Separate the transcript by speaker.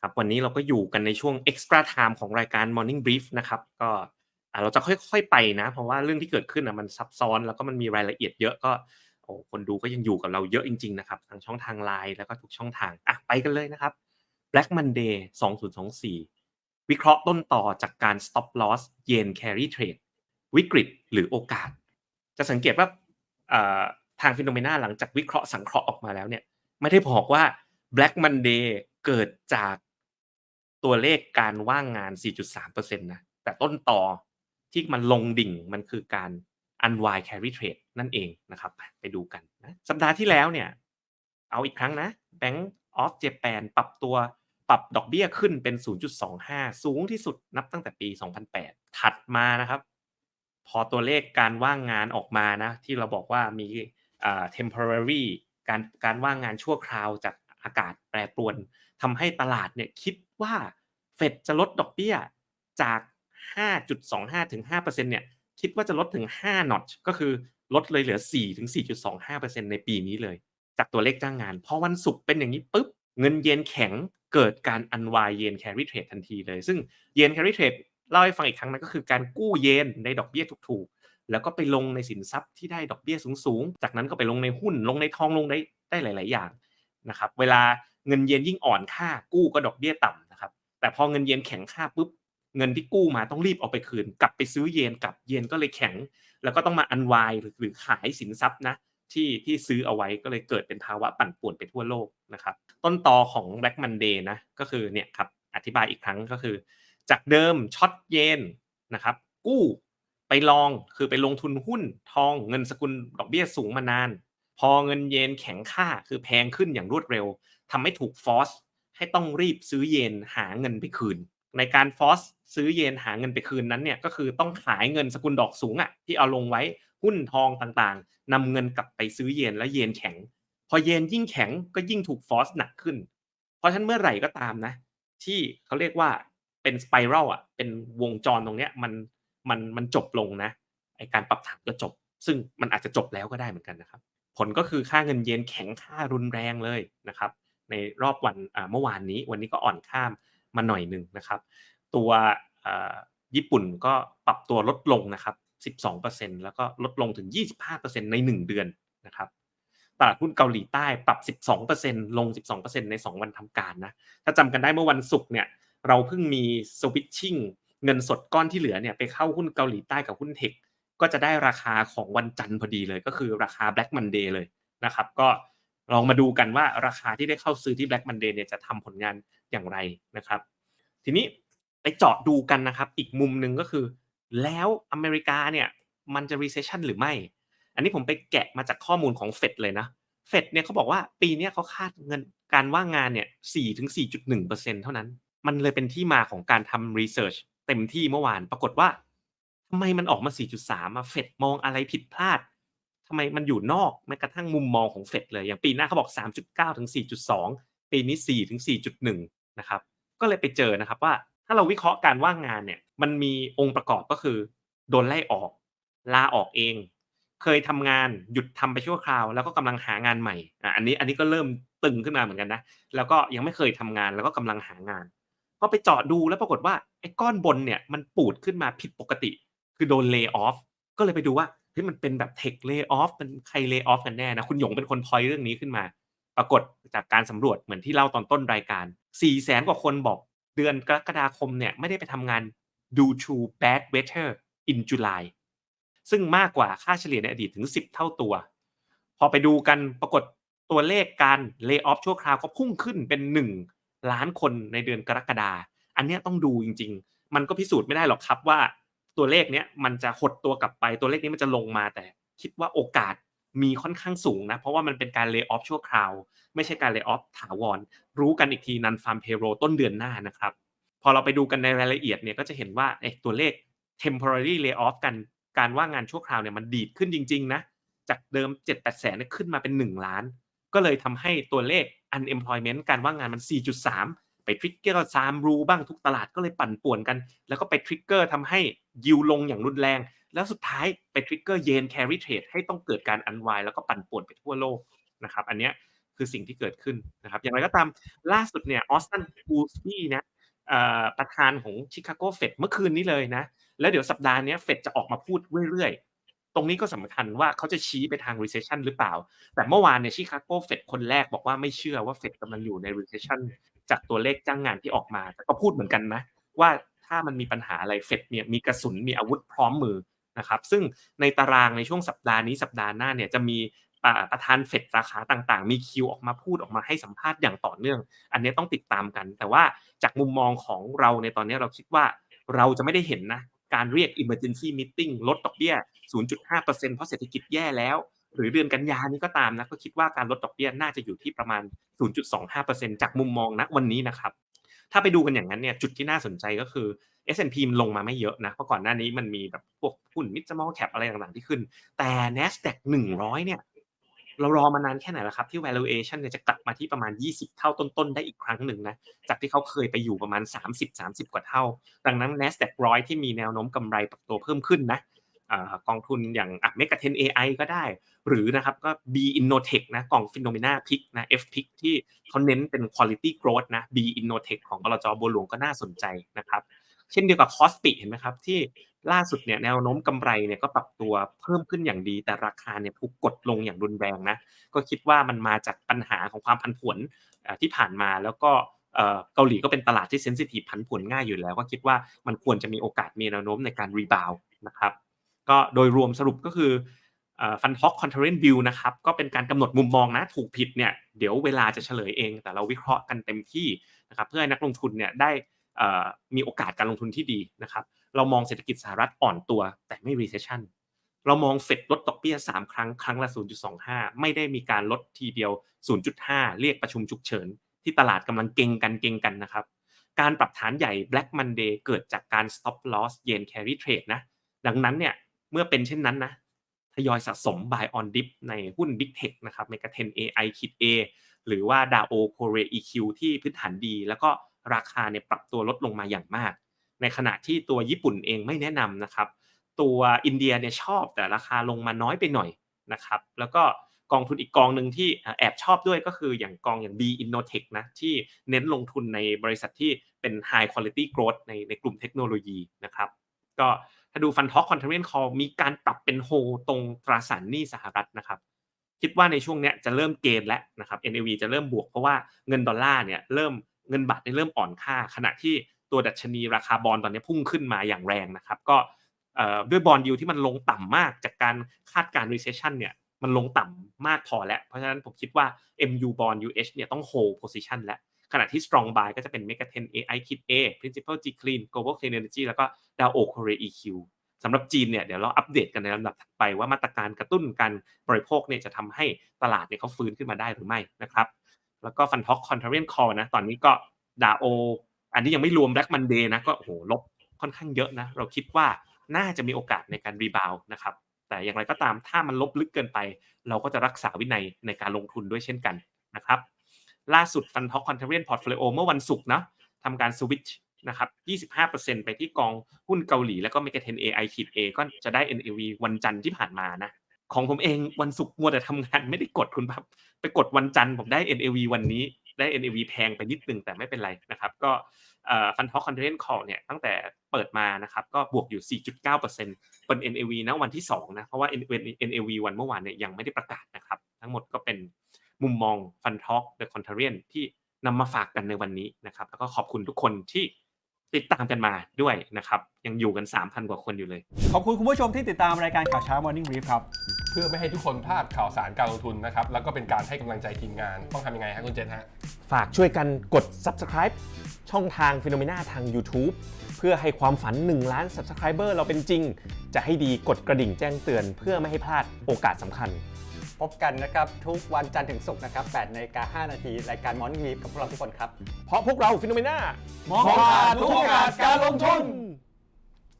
Speaker 1: ครับวันนี้เราก็อยู่กันในช่วง extra time ของรายการ Morning Brief นะครับก็อ่าเราจะค่อยๆไปนะ เพราะว่าเรื่องที่เกิดขึ้นอะมันซับซ้อนแล้วก็มันมีรายละเอียดเยอะก็โอ้คนดูก็ยังอยู่กับเราเยอะจริงๆนะครับทางช่องทางไลน์แล้วก็ทุกช่องทางอะไปกันเลยนะครับ Black Monday 2024 วิเคราะห์ต้นต่อจากการ stop loss yen carry trade วิกฤตหรือโอกาส จะสังเกตว่าอ่าทางฟิโนเมนาหลังจากวิเคราะห์สังเคราะห์ออกมาแล้วเนี่ยไม่ได้บอกว่า Black Monday เกิดจาก ตัวเลขการว่างงาน 4.3%นะแต่ต้นต่อที่มันลงดิ่งมันคือการ unwind carry trade นั่นเองนะครับ ไปดูกันนะสัปดาห์ที่แล้วเนี่ย เอาอีกครั้งนะ Bank of Japan ปรับตัวปรับดอกเบี้ยขึ้นเป็น 0.25 สูงที่สุดนับตั้งแต่ปี 2008 ถัดมานะครับ พอตัวเลขการว่างงานออกมานะ ที่เราบอกว่ามี temporary การการว่างงานชั่วคราวจากอากาศแปรปรวน ทำให้ตลาดเนี่ยคิดว่าเฟดจะลดดอกเบี้ยจาก 5.25 ถึง 5%เนี่ยคิดว่าจะลดถึง 5นอตก็คือลดเลยเหลือ 4 ถึง 4.25%ในปีนี้เลย จากตัวเลขจ้างงาน พอวันศุกร์เป็นอย่างนี้ปุ๊บ เงินเยนแข็งเกิดการอันวายเยนแคริเทรดทันทีเลย ซึ่งเยนแคริเทรดเล่าให้ฟังอีกครั้งนะก็คือการกู้เยนในดอกเบี้ยถูกๆ แล้วก็ไปลงในสินทรัพย์ที่ได้ดอกเบี้ยสูงๆ จากนั้นก็ไปลงในหุ้นลงในทองลงได้ได้หลาย ๆ อย่างนะครับเวลา เงินเยนยิ่งอ่อนค่ากู้ก็ดอกเบี้ยต่ำนะครับ แต่พอเงินเยนแข็งค่าปุ๊บเงินที่กู้มาต้องรีบเอาไปคืน กลับไปซื้อเยนกลับเยนก็เลยแข็ง แล้วก็ต้องมาอันวายหรือหรือขายสินทรัพย์นะที่ที่ซื้อเอาไว้ก็เลยเกิดเป็นภาวะปั่นป่วนไปทั่วโลกนะครับ ต้นตอของ Black Monday นะก็คือเนี่ยครับอธิบายอีกครั้งก็คือ จากเดิมช็อตเยนนะครับ กู้ไปลองคือไปลงทุนหุ้นทองเงินสกุลดอกเบี้ยสูงมานาน พอเงินเยนแข็งค่าคือแพงขึ้นอย่างรวดเร็วทำให้ถูกฟอสให้ต้องรีบซื้อเยนหาเงินไปคืน ในการฟอสซื้อเยนหาเงินไปคืนนั้นเนี่ยก็คือต้องขายเงินสกุลดอกสูงอะ่ะที่เอาลงไว้หุ้นทองต่างๆนำเงินกลับไปซื้อเยนและเยนแข็ง พอเยนยิ่งแข็งก็ยิ่งถูกฟอสหนักขึ้น เพราะฉะนั้นเมื่อไหร่ก็ตามนะ ที่เขาเรียกว่าเป็นสไปรัลอะเป็นวงจรตรงเนี้ยมันมันมันจบลงนะไอการปรับฐานก็จบ ซึ่งมันอาจจะจบแล้วก็ได้เหมือนกันนะครับ ผลก็คือค่าเงินเยนแข็งค่ารุนแรงเลยนะครับ ในรอบวันเมื่อวานนี้วันนี้ก็อ่อนข้ามมาหน่อยหนึ่งนะครับ ตัวญี่ปุ่นก็ปรับตัวลดลงนะครับ 12%แล้วก็ลดลงถึง 25%ใน 1 เดือนนะครับตลาดหุ้นเกาหลีใต้ปรับ 12%ลง 12%ใน 2 วันทำการนะ ถ้าจำกันได้เมื่อวันศุกร์เนี่ย เราเพิ่งมีสวิตชิ่งเงินสดก้อนที่เหลือเนี่ยไปเข้าหุ้นเกาหลีใต้กับหุ้นเทค ก็จะได้ราคาของวันจันทร์พอดีเลย ก็คือราคา Black Monday เลยนะครับ ก็ลองมาดูกันว่าราคาที่ได้เข้าซื้อที่ Black Monday เนี่ยจะทำผลงานอย่างไรนะครับ ทีนี้ไปเจาะดูกันนะครับ อีกมุมหนึ่งก็คือ แล้วอเมริกาเนี่ยมันจะ recession หรือไม่ อันนี้ผมไปแกะมาจากข้อมูลของเฟดเลยนะเฟดเนี่ยเขาบอกว่าปีนี้เขาคาดเงินการว่างงานเนี่ย4ถึง4.1%เท่านั้น มันเลยเป็นที่มาของการทำรีเสิร์ชเต็มที่เมื่อวาน ปรากฏว่า ทำไมมันออกมา 4.3อะเฟดมองอะไรผิดพลาดทำไมมันอยู่นอกแม้กระทั่งมุมมองของเฟดเลย อย่างปีหน้าเขาบอก 3.9 ถึง 4.2 ปีนี้ 4 ถึง 4.1 นะครับ ก็เลยไปเจอนะครับว่าถ้าเราวิเคราะห์การว่างงานเนี่ย มันมีองค์ประกอบก็คือ โดนไล่ออก ลาออกเอง เคยทำงานหยุดทำไปชั่วคราว แล้วก็กำลังหางานใหม่อะอันนี้อันนี้ก็เริ่มตึงขึ้นมาเหมือนกันนะ แล้วก็ยังไม่เคยทำงานแล้วก็กำลังหางาน ก็ไปเจาะดูแล้วปรากฏว่าไอ้ก้อนบนเนี่ยมันปูดขึ้นมาผิดปกติ คือโดนเลิกออฟก็เลยไปดูว่าเฮ้ยมันเป็นแบบเทคเลิกออฟมันใครเลิกออฟกันแน่นะ คุณหยงเป็นคนพอยเรื่องนี้ขึ้นมา ปรากฏจากการสำรวจเหมือนที่เล่าตอนต้นรายการ4ี่แสนกว่าคนบอกเดือนกรกฎาคมเนี่ยไม่ได้ไปทำงาน due to bad weather in July ซึ่งมากกว่าค่าเฉลี่ยในอดีตถึง 10 เท่าตัว พอไปดูกันปรากฏตัวเลขการเลิกออฟชั่วคราวก็พุ่งขึ้นเป็น 1 ล้านคนในเดือนกรกฎาอันนี้ต้องดูจริง ๆ มันก็พิสูจน์ไม่ได้หรอกครับว่า ตัวเลขเนี้ยมันจะหดตัวกลับไปตัวเลขนี้มันจะลงมาแต่คิดว่าโอกาสมีค่อนข้างสูงนะ เพราะว่ามันเป็นการเลิกออฟชั่วคราว ไม่ใช่การเลิกออฟถาวร รู้กันอีกทีนันฟาร์มเพโรต้นเดือนหน้านะครับ พอเราไปดูกันในรายละเอียดเนี่ยก็จะเห็นว่าเอ้ตัวเลข temporary layoff กันการว่างงานชั่วคราวเนี่ยมันดีดขึ้นจริง ๆ นะ จากเดิม 7-8แสนขึ้นมาเป็น 1 ล้าน ก็เลยทำให้ตัวเลข unemployment การว่างงานมัน 4.3 ไปทริกเกอร์ซามรูบ้างทุกตลาดก็เลยปั่นป่วนกัน แล้วก็ไปทริกเกอร์ทำให้ยิวลงอย่างรุนแรง แล้วสุดท้ายไปทริกเกอร์เยนแคริเทรดให้ต้องเกิดการอันวายแล้วก็ปั่นป่วนไปทั่วโลกนะครับ อันนี้คือสิ่งที่เกิดขึ้นนะครับ อย่างไรก็ตามล่าสุดเนี่ยออสตันบูสบี้นะประธานของชิคาโกเฟดเมื่อคืนนี้เลยนะ แล้วเดี๋ยวสัปดาห์นี้เฟดจะออกมาพูดเรื่อยๆ ตรงนี้ก็สำคัญว่าเขาจะชี้ไปทาง recession หรือเปล่า แต่เมื่อวานเนี่ยชิคาโกเฟดคนแรกบอกว่าไม่เชื่อว่าเฟดกำลังอยู่ใน recession จากตัวเลขจ้างงานที่ออกมาแต่ก็พูดเหมือนกันนะว่าถ้ามันมีปัญหาอะไรเฟดเนี่ยมีกระสุนมีอาวุธพร้อมมือนะครับซึ่งในตารางในช่วงสัปดาห์นี้สัปดาห์หน้าเนี่ยจะมีประธานเฟดสาขาต่างๆ มีคิวออกมาพูดออกมาให้สัมภาษณ์อย่างต่อเนื่อง อันนี้ต้องติดตามกัน แต่ว่าจากมุมมองของเราในตอนนี้เราคิดว่าเราจะไม่ได้เห็นนะการเรียก emergency meeting ลดดอกเบี้ย 0.5%เพราะเศรษฐกิจแย่แล้ว หรือเดือนกันยานี้ก็ตามนะก็คิดว่าการลดดอกเบี้ยน่าจะอยู่ที่ประมาณ 0.25%จากมุมมองณวันนี้นะครับ ถ้าไปดูกันอย่างนั้นเนี่ยจุดที่น่าสนใจก็คือ S&P มันลงมาไม่เยอะนะเพราะก่อนหน้านี้มันมีแบบพวกหุ้น mid small cap อะไรต่างๆที่ขึ้น แต่ NASDAQ 100 เนี่ยเรารอมานานแค่ไหนแล้วครับที่ valuation เนี่ยจะกลับมาที่ประมาณ 20 เท่าต้นๆ ได้อีกครั้งหนึ่งนะ จากที่เขาเคยไปอยู่ประมาณ 30-30 กว่าเท่า ดังนั้น NASDAQ 100 ที่มีแนวโน้มกำไรปรับตัวเพิ่มขึ้นนะ อกองทุนอย่างอะ Mega 10 AI ก็ได้ หรือนะครับก็ B Innotech นะกอง Phenomena Pick นะ F Pick ที่เขาเน้นเป็น quality growth นะ B Innotech ของบลจบัวหลวงก็น่าสนใจนะครับ เช่นเดียวกับคอสปิเห็นไหมครับ ที่ล่าสุดเนี่ยแนวโน้มกำไรเนี่ยก็ปรับตัวเพิ่มขึ้นอย่างดี แต่ราคาเนี่ยถูกกดลงอย่างรุนแรงนะก็คิดว่ามันมาจากปัญหาของความผันผวนที่ผ่านมาแล้วก็เกาหลีก็เป็นตลาดที่เซนซิทีฟผันผวนง่ายอยู่แล้ว ก็คิดว่ามันควรจะมีโอกาสมีแนวโน้มในการรีบาวนะครับ ก็โดยรวมสรุปก็คือฟันท็อกคอนเทนต์วิวนะครับก็เป็นการกำหนดมุมมองนะถูกผิดเนี่ยเดี๋ยวเวลาจะเฉลยเอง แต่เราวิเคราะห์กันเต็มที่นะครับเพื่อให้นักลงทุนเนี่ยได้มีโอกาสการลงทุนที่ดีนะครับเรามองเศรษฐกิจสหรัฐอ่อนตัว แต่ไม่ recession เรามองเฟดลดดอกเบี้ย 3 ครั้งครั้งละ 0.25 ไม่ได้มีการลดทีเดียว 0.5 เรียกประชุมฉุกเฉิน ที่ตลาดกำลังเก่งกันเก่งกันนะครับ การปรับฐานใหญ่ Black Monday เกิดจากการ stop loss yen carry trade นะ ดังนั้นเนี่ย เมื่อเป็นเช่นนั้นนะทยอยสะสม buy on dip ในหุ้น Big Tech นะครับ Mega 10 AI คิด A หรือว่า DAO Core EQ ที่พื้นฐานดี แล้วก็ราคาเนี่ยปรับตัวลดลงมาอย่างมาก ในขณะที่ตัวญี่ปุ่นเองไม่แนะนำนะครับ ตัวอินเดียเนี่ยชอบแต่ราคาลงมาน้อยไปหน่อยนะครับ แล้วก็กองทุนอีกกองหนึ่งที่แอบชอบด้วยก็คืออย่างกองอย่าง B Innotech นะที่เน้นลงทุนในบริษัทที่เป็น High Quality Growth ในในกลุ่มเทคโนโลยีนะครับ ก็ ถ้าดูฟันท็อกคอนเทนเนต์คอมีการปรับเป็นโฮตรงตราสารหนี้สหรัฐนะครับคิดว่าในช่วงเนี้ยจะเริ่มเกณฑ์แล้วนะครับ NAV จะเริ่มบวกเพราะว่าเงินดอลลาร์เนี่ยเริ่มเงินบาทเนี่ยเริ่มอ่อนค่า ขณะที่ตัวดัชนีราคาบอลตอนนี้พุ่งขึ้นมาอย่างแรงนะครับ ก็ด้วยบอลยูที่มันลงต่ำมากจากการคาดการ recession เนี่ยมันลงต่ำมากพอแล้ว เพราะฉะนั้นผมคิดว่า MU bond UH เนี่ยต้อง hold position แล้ว ขณะที่ strong buy ก็จะเป็น Mega 10 AI Kit A Principal G Clean Global Clean Energy แล้วก็ Dow Core EQ สำหรับจีนเนี่ยเดี๋ยวเราอัปเดตกันในลำดับถัดไปว่ามาตรการกระตุ้นการบริโภคเนี่ยจะทำให้ตลาดเนี่ยเขาฟื้นขึ้นมาได้หรือไม่นะครับ แล้วก็ฟันท็อกคอนเทนต์คอนะตอนนี้ก็ดาโออันนี้ยังไม่รวมแบล็กมันเดย์นะก็โอ้โหลบค่อนข้างเยอะนะ เราคิดว่าน่าจะมีโอกาสในการรีบาวนะครับแต่อย่างไรก็ตามถ้ามันลบลึกเกินไป เราก็จะรักษาวินัยในการลงทุนด้วยเช่นกันนะครับ ล่าสุดฟันท็อกคอนเทนต์พอร์ตโฟลิโอเมื่อวันศุกร์นะทำการสวิตช์นะครับ 25%ไปที่กองหุ้นเกาหลี แล้วก็เมกะเทน AI ขีด A ก็จะได้ NAV วันจันทร์ที่ผ่านมานะ ของผมเองวันศุกร์มัวแต่ทำงานไม่ได้กดคุณครับ ไปกดวันจันทร์ผมได้ NAV วันนี้ได้ NAV แพงไปนิดนึงแต่ไม่เป็นไรนะครับ ก็ฟันท็อกคอนเทนต์คอลเนี่ยตั้งแต่เปิดมานะครับก็บวกอยู่ 4.9%เป็น NAV นะวันที่2นะเพราะว่า NAV วันเมื่อวานเนี่ยยังไม่ได้ประกาศนะครับ ทั้งหมดก็เป็น มุมมองฟันท็อกเดอะคอนเทนต์ที่นำมาฝากกันในวันนี้นะครับ แล้วก็ขอบคุณทุกคนที่ติดตามกันมาด้วยนะครับ ยังอยู่กัน 3,000 กว่าคนอยู่เลย
Speaker 2: ขอบคุณคุณผู้ชมที่ติดตามรายการข่าวเช้า Morning Brief ครับ
Speaker 3: เพื่อไม่ให้ทุกคนพลาดข่าวสารการลงทุนนะครับ แล้วก็เป็นการให้กำลังใจทีมงาน ต้องทำยังไงฮะคุณเจนฮะ
Speaker 4: ฝากช่วยกันกด subscribe ช่องทาง p h e n o m e n a ทาง YouTube เพื่อให้ความฝัน 1 ล้าน subscriber เราเป็นจริง จะให้ดีกดกระดิ่งแจ้งเตือน เพื่อไม่ให้พลาดโอกาสสำคัญ
Speaker 2: พบกันนะครับ ทุกวันจันทร์ถึงศุกร์นะครับ8นาฬิกา5นาทีรายการ Morning Brief กับพวกเราทุกคนครับ
Speaker 4: เพราะพวกเราฟิโนเมนา
Speaker 2: มองผ่านทุกโอกาสการลงทุน